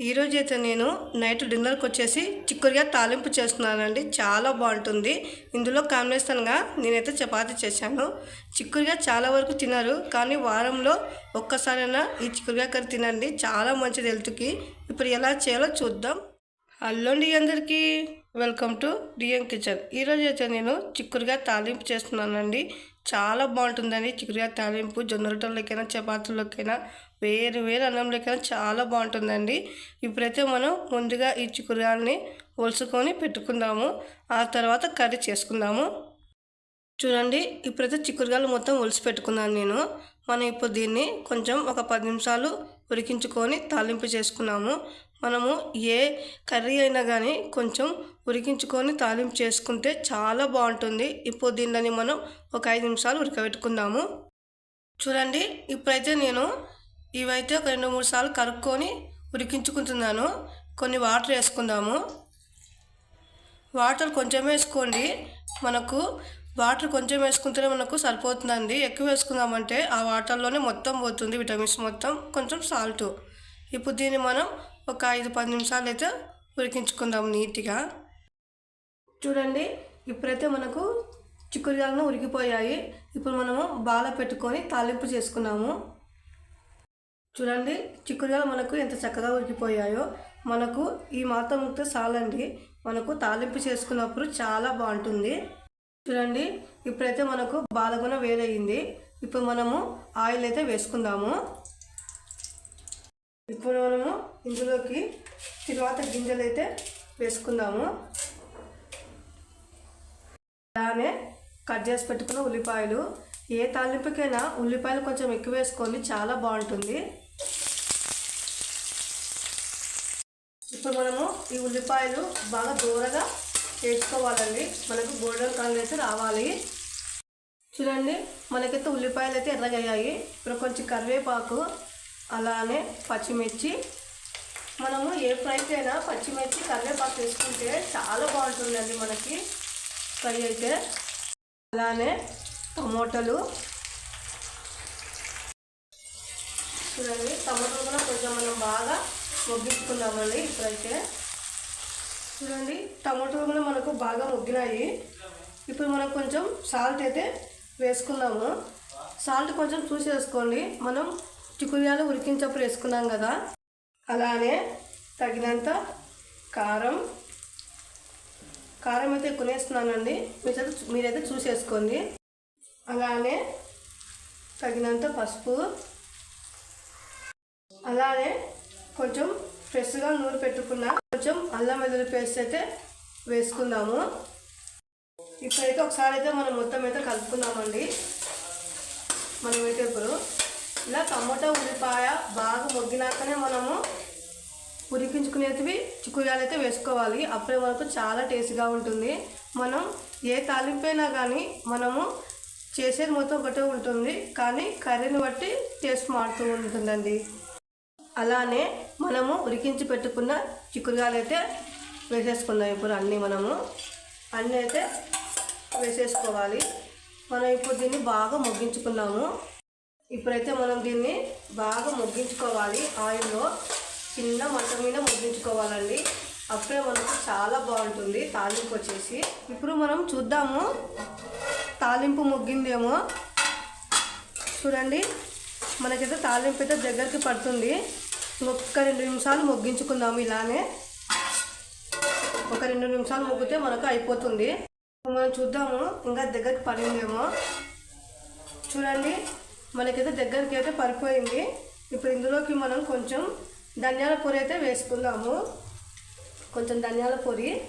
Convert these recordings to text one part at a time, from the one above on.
ఈరోజు అయితే నేను నైట్ డిన్నర్కి వచ్చేసి చిక్కుడుగా తాలింపు చేస్తున్నానండి. చాలా బాగుంటుంది. ఇందులో కాంబినేషన్గా నేనైతే చపాతీ చేశాను. చిక్కుడుగా చాలా వరకు తినరు కానీ వారంలో ఒక్కసారైనా ఈ చిక్కుడుగా కర్రీ తినండి. చాలా మంచిది హెల్త్కి. ఇప్పుడు ఎలా చేయాలో చూద్దాం. అల్లుండి అందరికీ. Welcome to DM kitchen. ఈరోజు అయితే నేను చిక్కుడుగా తాలింపు చేస్తున్నానండి. చాలా బాగుంటుందండి. చిక్కుడుగా తాలింపు జొన్న రొట్టెలకైనా చపాతీలకైనా వేరు వేరు అన్నంలోకైనా చాలా బాగుంటుందండి. ఇప్పుడైతే మనం ముందుగా ఈ చిక్కుడుగాయలని ఒలుసుకొని పెట్టుకుందాము. ఆ తర్వాత కర్రీ చేసుకుందాము. చూడండి ఇప్పుడైతే చిక్కుడుగాయలు మొత్తం ఒలిసి పెట్టుకున్నాను నేను. మనం ఇప్పుడు దీన్ని కొంచెం ఒక పది నిమిషాలు ఉడికించుకొని తాలింపు చేసుకున్నాము. మనము ఏ కర్రీ అయినా కానీ కొంచెం ఉడికించుకొని తాలింపు చేసుకుంటే చాలా బాగుంటుంది. ఇప్పుడు దీనిని మనం ఒక ఐదు నిమిషాలు ఉడకబెట్టుకుందాము. చూడండి ఇప్పుడైతే నేను ఇవైతే ఒక రెండు మూడు సార్లు కరుక్కొని ఉడికించుకుంటున్నాను. కొన్ని వాటర్ వేసుకుందాము. వాటర్ కొంచెం వేసుకోండి. మనకు వాటర్ కొంచెం వేసుకుంటేనే మనకు సరిపోతుందండి. ఎక్కువ వేసుకుందామంటే ఆ వాటర్లోనే మొత్తం పోతుంది విటమిన్స్ మొత్తం కొంచెం సాల్ట్ ఇప్పుడు దీన్ని మనం ఒక ఐదు పది నిమిషాలు అయితే ఉడికించుకుందాం నీట్గా. చూడండి ఇప్పుడైతే మనకు చిక్కుడుగాయలను ఉరికిపోయాయి ఇప్పుడు మనము బాల పెట్టుకొని తాలింపు చేసుకున్నాము. చూడండి చిక్కుడుగాయలు మనకు ఎంత చక్కగా ఉరికిపోయాయో మనకు ఈ మాత్రం ఉంటే చాలండి. మనకు తాలింపు చేసుకున్నప్పుడు చాలా బాగుంటుంది. చూడండి ఇప్పుడైతే మనకు బాలగున వేరయ్యింది ఇప్పుడు మనము ఆయిల్ అయితే వేసుకుందాము. ఇప్పుడు మనము ఇందులోకి తర్వాత గింజలు అయితే వేసుకుందాము. అలానే కట్ చేసి పెట్టుకున్న ఉల్లిపాయలు. ఏ తాలింపుకైనా ఉల్లిపాయలు కొంచెం ఎక్కువ వేసుకోండి చాలా బాగుంటుంది. ఇప్పుడు మనము ఈ ఉల్లిపాయలు బాగా దూరగా వేసుకోవాలండి మనకు గోల్డెన్ కలర్ అయితే రావాలి. చూడండి మనకైతే ఉల్లిపాయలు అయితే ఎర్రగయ్యాయి. ఇప్పుడు కొంచెం కరివేపాకు అలానే పచ్చిమిర్చి. మనము ఏ ఫ్రైకైనా పచ్చిమిర్చి కరివేపాకు వేసుకుంటే చాలా బాగుంటుందండి మనకి ఫ్రై అయితే. అలానే టమోటాలు. చూడండి టమాటాలు కూడా కొంచెం మనం బాగా మొగ్గించుకుందామండి ఇప్పుడైతే చూడండి టమాటోలు కూడా మనకు బాగా మొగ్గినాయి. ఇప్పుడు మనం కొంచెం సాల్ట్ అయితే వేసుకుందాము. సాల్ట్ కొంచెం చూసి వేసుకోండి మనం చిక్కుడుగాయలు ఉడికించప్పుడు వేసుకున్నాం కదా. అలానే తగినంత కారం. కారం అయితే కొనేస్తున్నానండి వేస్తున్నానండి మీరైతే మీరైతే చూసేసుకోండి. అలానే తగినంత పసుపు. అలానే కొంచెం ఫ్రెష్గా నూనె పెట్టుకున్న. కొంచెం అల్లం వెల్లుల్లి పేస్ట్ అయితే వేసుకుందాము. ఇప్పుడైతే ఒకసారి అయితే మనం మొత్తం అయితే కలుపుకుందామండి మనం అయితే ఇప్పుడు ఇలా టమోటా ఉల్లిపాయ బాగా మొగ్గినాకనే మనము ఉడికించుకునేటివి చిక్కుయాలైతే అయితే వేసుకోవాలి. అప్పుడే మనకు చాలా టేస్ట్గా ఉంటుంది. మనం ఏ తాలింపైనా కానీ మనము చేసేది మొత్తం ఒకటే ఉంటుంది. కానీ కర్రీని బట్టి టేస్ట్ మారుతూ ఉంటుందండి. అలానే మనము ఉరికించి పెట్టుకున్న చిక్కుడుకాయలు అయితే వేసేసుకుందాం. ఇప్పుడు అన్నీ మనము అన్నీ అయితే వేసేసుకోవాలి. మనం ఇప్పుడు దీన్ని బాగా మొగ్గించుకున్నాము. ఇప్పుడైతే మనం దీన్ని బాగా మొగ్గించుకోవాలి. ఆయిల్లో చిన్న మంట మీద ముగ్గించుకోవాలండి. అప్పుడే మనకు చాలా బాగుంటుంది తాలింపు వచ్చేసి. ఇప్పుడు మనం చూద్దాము. తాలింపు ముగ్గిందేమో. చూడండి. మనకైతే తాలింపు అయితే దగ్గరికి పడుతుంది. ఒక్క రెండు నిమిషాలు మొగ్గించుకుందాము ఇలానే. ఒక రెండు నిమిషాలు మొగ్గితే మనకు అయిపోతుంది. మనం చూద్దాము ఇంకా దగ్గరికి పడిందేమో. చూడండి మనకైతే దగ్గరికి అయితే పడిపోయింది. ఇప్పుడు ఇందులోకి మనం కొంచెం ధనియాల పొడి అయితే వేసుకుందాము. కొంచెం ధనియాల పొడి.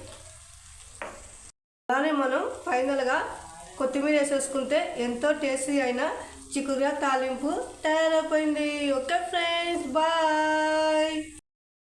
అలానే మనం ఫైనల్గా కొత్తిమీర వేసేసుకుంటే ఎంతో టేస్టీ అయినా చిక్కుగా తాలింపు తయారైపోయింది. Okay friends bye.